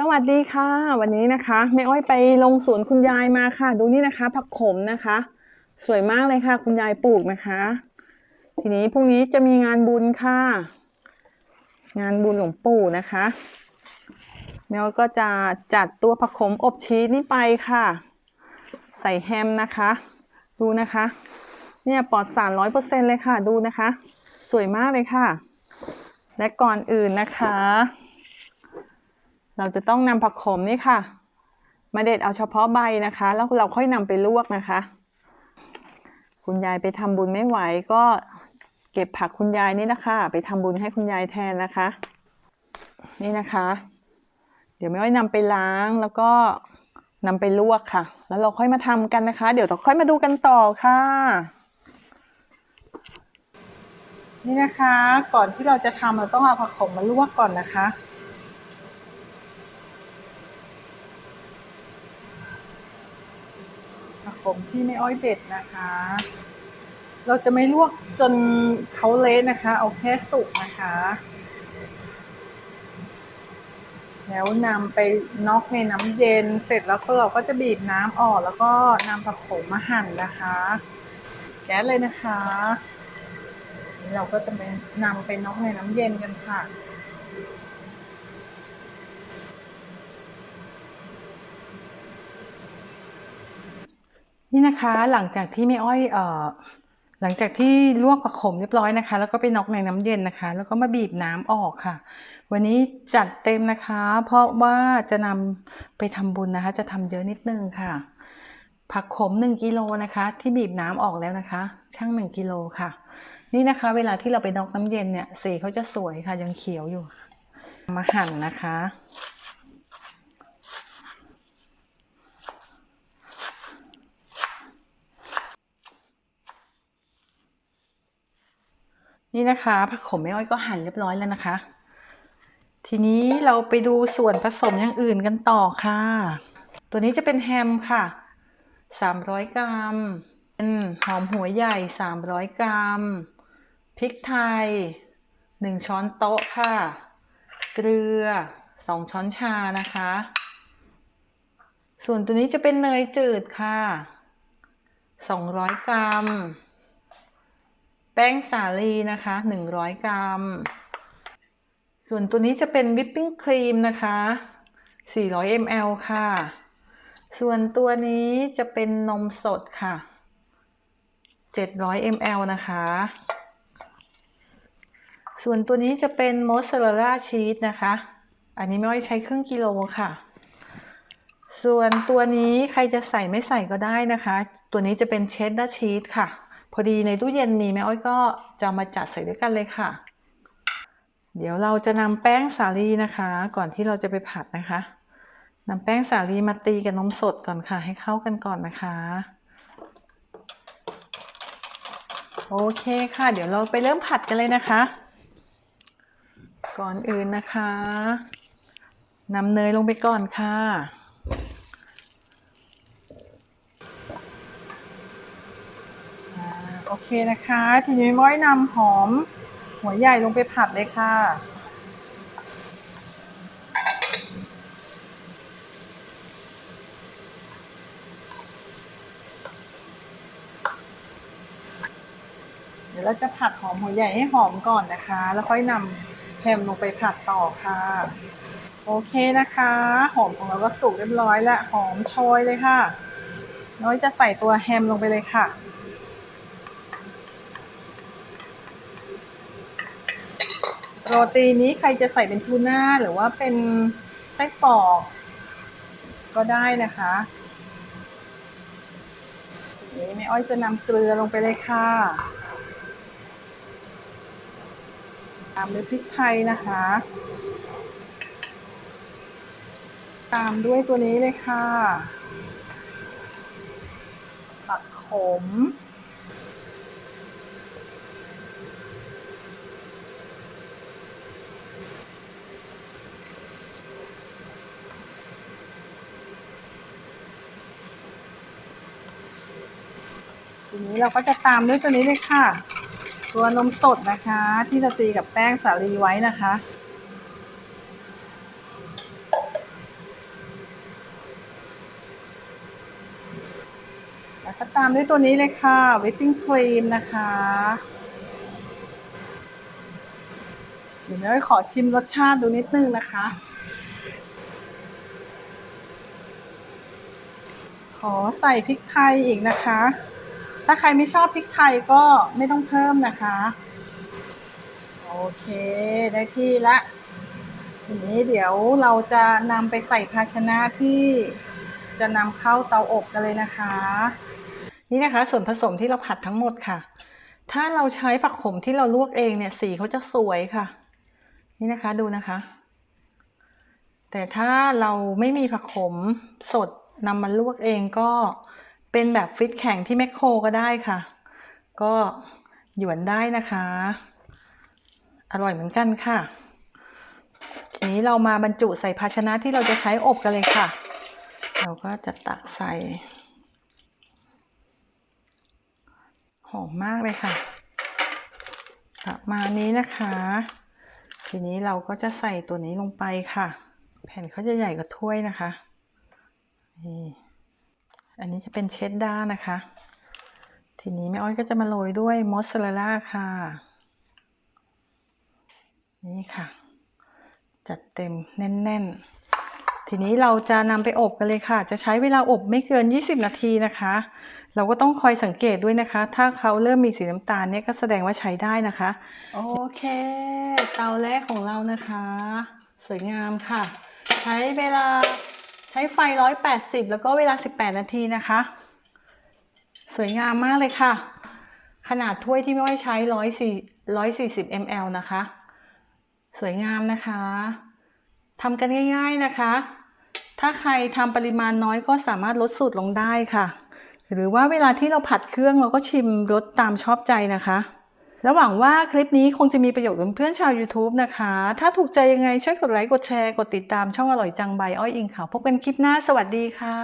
สวัสดีค่ะ วันนี้นะคะแม่อ้อยไปลงสวนคุณยายมาค่ะ ดูนี่นะคะ ผักขมนะคะ สวยมากเลยค่ะ คุณยายปลูกนะคะ ทีนี้พรุ่งนี้จะมีงานบุญค่ะ งานบุญหลวงปู่นะคะแม่อ้อยก็จะจัดตัวผักขมอบชีสนี่ไปค่ะ ใส่แฮมนะคะ ดูนะคะ เนี่ยปลอดสารร้อยเปอร์เซ็นเลยค่ะ ดูนะคะ สวยมากเลยค่ะ และก่อนอื่นนะคะ เราจะต้องนำผักขมนี่ค่ะ มาเด็ดเอาเฉพาะใบนะคะ แล้วเราค่อยนำไปลวกนะคะ คุณยายไปทำบุญไม่ไหวก็เก็บผักคุณยายนี่นะคะ ไปทำบุญให้คุณยายแทนนะคะ นี่นะคะ เดี๋ยวไม่อ้อยนำไปล้างแล้วก็นำไปลวกค่ะ แล้วเราค่อยมาทำกันนะคะ เดี๋ยวเราค่อยมาดูกันต่อค่ะ นี่นะคะ ก่อนที่เราจะทำเราต้องเอาผักขมมาลวกก่อนนะคะ ผมที่ไม่อ้อยเด็ดนะคะ เราจะไม่ลวกจนเขาเละนะคะ เอาแค่สุกนะคะ แล้วนำไปน็อกในน้ำเย็น เสร็จแล้วเราก็จะบีบน้ำออกแล้วก็นำผักขมมาหั่นนะคะ แก๊สเลยนะคะ เราก็จะไปนำไปน็อกในน้ำเย็นกันค่ะ นี่นะคะหลังจากที่แม่อ้อยเอ่อหลังจากที่ลวกผักขมเรียบร้อยนะคะ แล้วก็ไปน็อกในน้ำเย็นนะคะ แล้วก็มาบีบน้ำออกค่ะ วันนี้จัดเต็มนะคะ เพราะว่าจะนำไปทำบุญนะคะ จะทำเยอะนิดนึงค่ะ ผักขม 1กิโลนะคะ ที่บีบน้ำออกแล้วนะคะ ช่าง1กิโลค่ะ นี่นะคะ เวลาที่เราไปน็อกน้ำเย็นเนี่ยสีเขาจะสวยค่ะยังเขียวอยู่ มาหั่นนะคะ นี่นะคะผักขมแม่อ้อยก็หั่นเรียบร้อยแล้วนะคะ ทีนี้เราไปดูส่วนผสมอย่างอื่นกันต่อค่ะ ตัวนี้จะเป็นแฮมค่ะ 300 กรัมเป็นหอมหัวใหญ่ 300 กรัม พริกไทย 1 ช้อนโต๊ะค่ะ เกลือ 2 ช้อนชานะคะ ส่วนตัวนี้จะเป็นเนยจืดค่ะ 200 กรัม แป้งสาลีนะคะ 100 กรัม ส่วนตัวนี้จะเป็นวิปปิ้งครีมนะคะ 400 ml ค่ะ ส่วนตัวนี้จะเป็นนมสดค่ะ 700 ml นะคะ ส่วนตัวนี้จะเป็นมอสซาเรลล่าชีสนะคะ อันนี้ไม่อ้อยใช้ครึ่งกิโลค่ะ ส่วนตัวนี้ใครจะใส่ไม่ใส่ก็ได้นะคะ ตัวนี้จะเป็นเชดดาร์ชีสค่ะ พอดีในตู้เย็นมีแม่อ้อยก็จะมาจัดใส่ด้วยกันเลยค่ะ เดี๋ยวเราจะนำแป้งสาลีนะคะ ก่อนที่เราจะไปผัดนะคะนำแป้งสาลีมาตีกับนมสดก่อนค่ะ ให้เข้ากันก่อนนะคะ โอเคค่ะ เดี๋ยวเราไปเริ่มผัดกันเลยนะคะ ก่อนอื่นนะคะนำเนยลงไปก่อนค่ะ อ่า โอเคนะคะ ทีนี้ม้อยนำหอม หัวใหญ่ลงไปผัดเลยค่ะ เดี๋ยวเราจะผัดหอมหัวใหญ่ให้หอมก่อนนะคะ แล้วค่อยนำแฮมลงไปผัดต่อค่ะ โอเคนะคะ หอมของเราก็สุกเรียบร้อยแล้ว หอมโชยเลยค่ะ น้อยจะใส่ตัวแฮมลงไปเลยค่ะ โรตีนี้ใครจะใส่เป็นทูน่าหรือว่าเป็นไส้กรอกก็ได้นะคะนี้แม่อ้อยจะนำเกลือลงไปเลยค่ะตามด้วยพริกไทยนะคะ ตามด้วยตัวนี้เลยค่ะ ผักขม ทีนี้เราก็จะตามด้วยตัวนี้เลยค่ะ ตัวนมสดนะคะ ที่จะตีกับแป้งสาลีไว้นะคะ แล้วก็ตามด้วยตัวนี้เลยค่ะวิปปิ้งครีมนะคะเดี๋ยวเราขอชิมรสชาติดูนิดนึงนะคะขอใส่พริกไทยอีกนะคะ ถ้าใครไม่ชอบพริกไทยก็ไม่ต้องเพิ่มนะคะ โอเค ได้ที่ละทีนี้เดี๋ยวเราจะนำไปใส่ภาชนะที่จะนำเข้าเตาอบกันเลยนะคะ นี่นะคะ ส่วนผสมที่เราผัดทั้งหมดค่ะ ถ้าเราใช้ผักขมที่เราลวกเองเนี่ยสีเขาจะสวยค่ะ นี่นะคะดูนะคะ แต่ถ้าเราไม่มีผักขมสดนำมาลวกเองก็ เป็นแบบฟิตแข็งที่แมคโครก็ได้ค่ะ ก็หยวนได้นะคะ อร่อยเหมือนกันค่ะ ทีนี้เรามาบรรจุใส่ภาชนะที่เราจะใช้อบกันเลยค่ะ เราก็จะตักใส่ หอมมากเลยค่ะประมาณนี้นะคะ ทีนี้เราก็จะใส่ตัวนี้ลงไปค่ะ แผ่นเขาจะใหญ่กว่าถ้วยนะคะนี่ อันนี้จะเป็นเชดดาร์นะคะ ทีนี้แม่อ้อยก็จะมาโรยด้วยมอสซาเรลล่าค่ะ นี่ค่ะ จัดเต็มแน่น ๆ ทีนี้เราจะนำไปอบกันเลยค่ะ จะใช้เวลาอบไม่เกิน 20 นาทีนะคะ เราก็ต้องคอยสังเกตด้วยนะคะ ถ้าเขาเริ่มมีสีน้ำตาลเนี่ยก็แสดงว่าใช้ได้นะคะ โอเค เตาแรกของเรานะคะ สวยงามค่ะ ใช้เวลา ช้ไฟ 180 แล้วก็เวลา 18 นาทีนะคะ สวยงามมากเลยค่ะ ขนาดถ้วยที่ไม่ไว้ใช้ 140 ml นะคะ สวยงามนะคะทำกันง่าย ๆนะคะ ถ้าใครทำปริมาณน้อยก็สามารถลดสูตรลงได้ค่ะ หรือว่าเวลาที่เราผัดเครื่องเราก็ชิมรสตามชอบใจนะคะ และหวังว่าคลิปนี้คงจะมีประโยชน์กับเพื่อนชาว YouTube นะคะ ถ้าถูกใจยังไงช่วยกดไลค์ กดแชร์ กดติดตามช่องอร่อยจังใบอ้อยอิงค่ะ พบกันคลิปหน้า สวัสดีค่ะ